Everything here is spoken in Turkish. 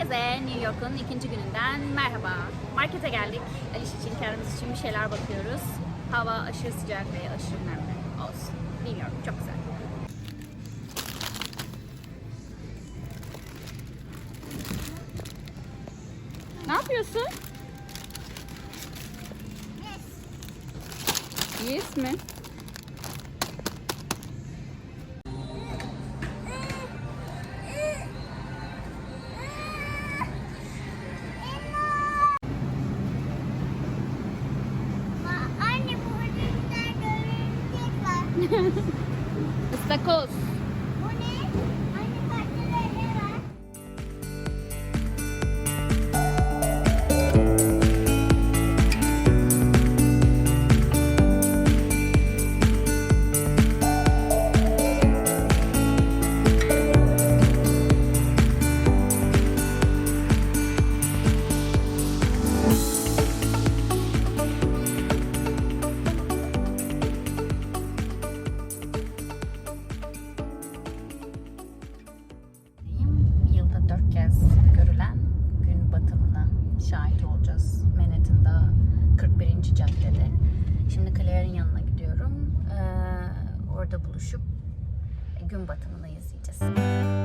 Herkese New York'un ikinci gününden merhaba. Markete geldik. Aliş için, kendimiz için bir şeyler bakıyoruz. Hava aşırı sıcak ve aşırı nemli olsun. Bilmiyorum, çok güzel. Ne yapıyorsun? Yes mi? Istakoz. Bu ne? Şahit olacağız. Manhattan'da 41. caddede. Şimdi Claire'in yanına gidiyorum. Ee, orada buluşup gün batımını izleyeceğiz.